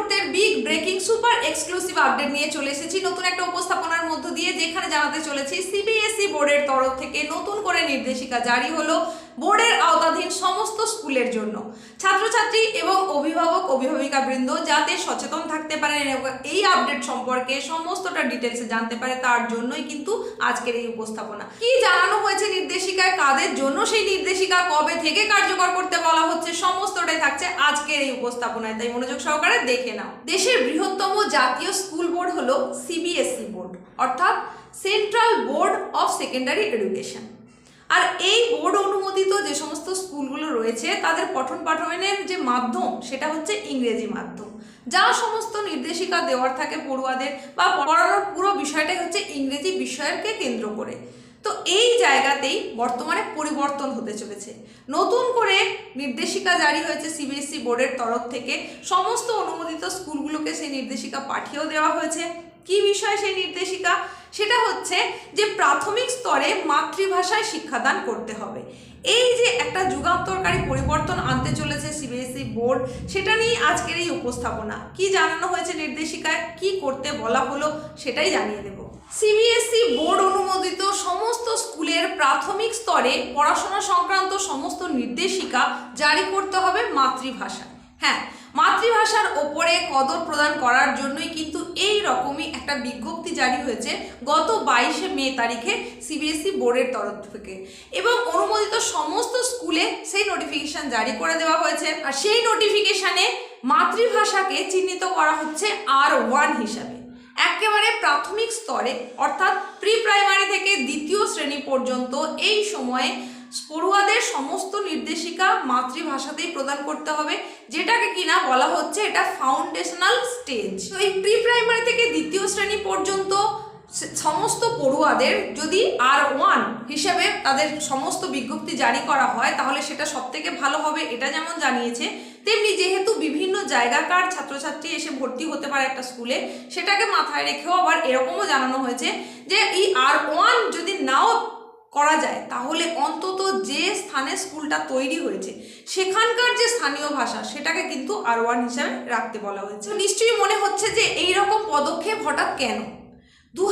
মুহূর্তের big breaking super exclusive update নিয়ে চলে এসেছি। নতুন একটা উপস্থাপনার মধ্য দিয়ে যেখানে জানাতে চলেছি সিবিএসই বোর্ডের তরফ থেকে নতুন করে নির্দেশিকা জারি হলো। বোর্ডের আওতাধীন সমস্ত স্কুলের জন্য। ছাত্রছাত্রী এবং অভিভাবক অভিভাবিকা বৃন্দ যাতে সচেতন থাকতে পারেন এই আপডেট সম্পর্কে সমস্তটা ডিটেলসে জানতে পারে, তার জন্যই কিন্তু আজকের এই উপস্থাপনা। কি জানানো হয়েছে নির্দেশিকায়, কাদের জন্য সেই নির্দেশিকা, কবে থেকে কার্যকর করতে বলা হচ্ছে, সমস্তটাই থাকছে আজকের এই উপস্থাপনায়। তাই মনোযোগ সহকারে দেখে নাও। দেশের বৃহত্তম জাতীয় স্কুল বোর্ড হলো সিবিএসই বোর্ড, অর্থাৎ central board of secondary education আর এই বোর্ড অনুমোদিত যে সমস্ত স্কুলগুলো রয়েছে, তাদের পঠন পাঠনের যে মাধ্যম, সেটা হচ্ছে ইংরেজি মাধ্যম। যা সমস্ত নির্দেশিকা দেওয়ার থাকে পড়ুয়াদের বা পড়ানোর পুরো বিষয়টাই হচ্ছে ইংরেজি বিষয়কে কেন্দ্র করে। তো এই জায়গাতেই বর্তমানে পরিবর্তন হতে চলেছে। নতুন করে নির্দেশিকা জারি হয়েছে সিবিএসসি বোর্ডের তরফ থেকে। সমস্ত অনুমোদিত স্কুলগুলোকে সেই নির্দেশিকা পাঠিয়েও দেওয়া হয়েছে। কি বিষয় সেই নির্দেশিকা? সেটা হচ্ছে যে প্রাথমিক স্তরে মাতৃভাষায় শিক্ষাদান করতে হবে। এই যে একটা যুগান্তরকারী পরিবর্তন আনতে চলেছে সিবিএসই বোর্ড, সেটা নিয়ে আজকের এই উপস্থাপনা। কি জানানো হয়েছে নির্দেশিকায়? কি করতে বলা হলো সেটাই জানিয়ে দেব। সিবিএসই বোর্ড অনুমোদিত সমস্ত স্কুলের প্রাথমিক স্তরে পড়াশোনা সংক্রান্ত সমস্ত নির্দেশিকা জারি করতে হবে মাতৃভাষায়। হ্যাঁ মাতৃভাষার ওপরে কদর প্রদান করার জন্যই কিন্তু এই রকমই একটা বিজ্ঞপ্তি জারি হয়েছে গত বাইশে মে তারিখে সিবিএসই বোর্ডের তরফ থেকে। এবং অনুমোদিত সমস্ত স্কুলে সেই নোটিফিকেশন জারি করে দেওয়া হয়েছে। আর সেই নোটিফিকেশানে মাতৃভাষাকে চিহ্নিত করা হচ্ছে আর ওয়ান হিসাবে। একেবারে প্রাথমিক স্তরে, অর্থাৎ প্রি প্রাইমারি থেকে দ্বিতীয় শ্রেণি পর্যন্ত এই সময়ে পড়ুয়াদের সমস্ত নির্দেশিকা মাতৃভাষাতেই প্রদান করতে হবে, যেটাকে কিনা বলা হচ্ছে এটা ফাউন্ডেশনাল স্টেজ তো এই প্রি প্রাইমারি থেকে দ্বিতীয় শ্রেণি পর্যন্ত সমস্ত পড়ুয়াদের যদি আর ওয়ান হিসেবে তাদের সমস্ত বিজ্ঞপ্তি জারি করা হয়, তাহলে সেটা সব থেকে ভালো হবে, এটা যেমন জানিয়েছে, তেমনি যেহেতু বিভিন্ন জায়গাকার ছাত্রছাত্রী এসে ভর্তি হতে পারে একটা স্কুলে, সেটাকে মাথায় রেখেও আবার এরকমও জানানো হয়েছে যে এই আর ওয়ান যদি নাও করা যায়, তাহলে অন্তত যে স্থানে স্কুলটা তৈরি হয়েছে, সেখানকার যে স্থানীয় ভাষা, সেটাকে কিন্তু আর ওয়ান হিসাবে রাখতে বলা হয়েছে। নিশ্চয়ই মনে হচ্ছে যে এই রকম পদক্ষেপ হঠাৎ কেন? দু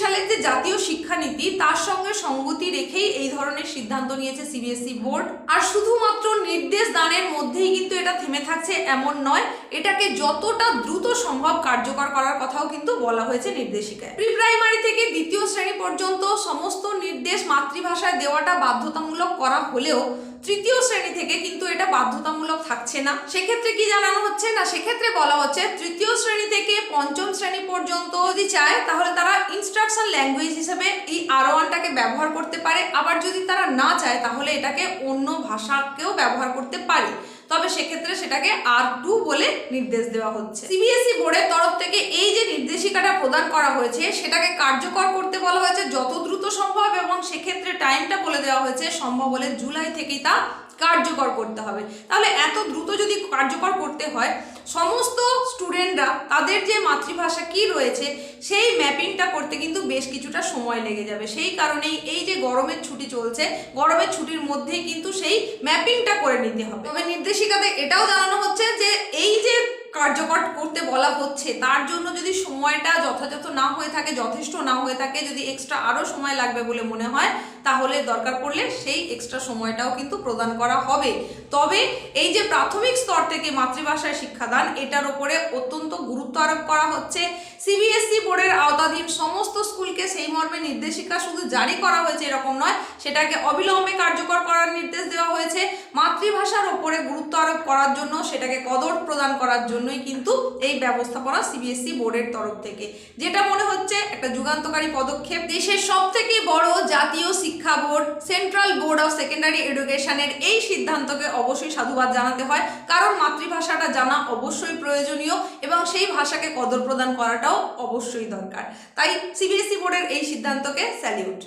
সালে যে জাতীয় শিক্ষানীতি তার সঙ্গে সঙ্গতি রেখেই এই ধরনের সিদ্ধান্ত নিয়েছে সিবিএসই বোর্ড। আর শুধুমাত্র নির্দেশ দানের মধ্যেই কিন্তু এটা থেমে থাকছে, এমন নয়, এটাকে যতটা দ্রুত সম্ভব কার্যকর করার কথাও কিন্তু বলা হয়েছে নির্দেশিকায়। প্রি প্রাইমারি থেকে দ্বিতীয় শ্রেণি পর্যন্ত সমস্ত নির্দেশ মাতৃভাষায় দেওয়াটা বাধ্যতামূলক করা হলেও তৃতীয় শ্রেণি থেকে কিন্তু এটা বাধ্যতামূলক থাকছে না। সেক্ষেত্রে কি জানানো হচ্ছে? না, সেক্ষেত্রে বলা হচ্ছে তৃতীয় শ্রেণি থেকে পঞ্চম শ্রেণি পর্যন্ত যদি চায়, তাহলে তারা ইনস্ট্রাকশন ল্যাঙ্গুয়েজ হিসেবে এই আর ওয়ানটাকে ব্যবহার করতে পারে। আবার যদি তারা না চায়, তাহলে এটাকে অন্য ভাষাকেও ব্যবহার করতে পারে। তবে সেক্ষেত্রে সেটাকে আর টু বলে নির্দেশ দেওয়া হচ্ছে। সিবিএসই বোর্ডের তরফ থেকে এই যে নির্দেশিকাটা প্রদান করা হয়েছে, সেটাকে কার্যকর করতে বলা হয়েছে যত দ্রুত সম্ভব এবং সেক্ষেত্রে টাইমটা বলে দেওয়া হয়েছে, সম্ভব হলে জুলাই থেকেই তা কার্যকর করতে হবে। তাহলে এত দ্রুত যদি কার্যকর করতে হয় সমস্ত স্টুডেন্টরা তাদের যে মাতৃভাষা কি রয়েছে, সেই ম্যাপিংটা করতে কিন্তু বেশ কিছুটা সময় লেগে যাবে। সেই কারণেই এই যে গরমের ছুটি চলছে, গরমের ছুটির মধ্যেই কিন্তু সেই ম্যাপিংটা করে নিতে হবে। তবে নির্দেশিকাতে এটাও জানানো হচ্ছে যে, এই যে কার্যকর করতে বলা হচ্ছে। তার জন্য যদি সময়টা যথাযথ না হয়ে থাকে, যথেষ্ট না হয়ে থাকে, যদি এক্সট্রা আরও সময় লাগবে বলে মনে হয়, তাহলে দরকার পড়লে সেই এক্সট্রা সময়টাও কিন্তু প্রদান করা হবে। তবে এই যে প্রাথমিক স্তর থেকে মাতৃভাষায় শিক্ষাদান, এটার উপরে অত্যন্ত গুরুত্ব আরোপ করা হচ্ছে। সিবিএসই বোর্ডের আওতাধীন সমস্ত স্কুলকে সেই মর্মে নির্দেশিকা শুধু জারি করা হয়েছে এরকম নয়, সেটাকে অবিলম্বে কার্যকর করার নির্দেশ দেওয়া হয়েছে। মাতৃভাষার ওপরে গুরুত্ব আরোপ করার জন্য, সেটাকে কদর প্রদান করার জন্যই কিন্তু এই ব্যবস্থাপনা সিবিএসই বোর্ডের তরফ থেকে। যেটা মনে হচ্ছে একটা যুগান্তকারী পদক্ষেপ। দেশের সব থেকে বড় জাতীয় শিক্ষা board central board of secondary এডুকেশনের এই সিদ্ধান্তকে অবশ্যই সাধুবাদ জানাতে হয়। কারণ মাতৃভাষাটা জানা অবশ্যই প্রয়োজনীয় এবং সেই ভাষাকে কদর প্রদান করাটাও অবশ্যই দরকার। তাই সিবিএসই বোর্ডের এই সিদ্ধান্তকে স্যালিউট।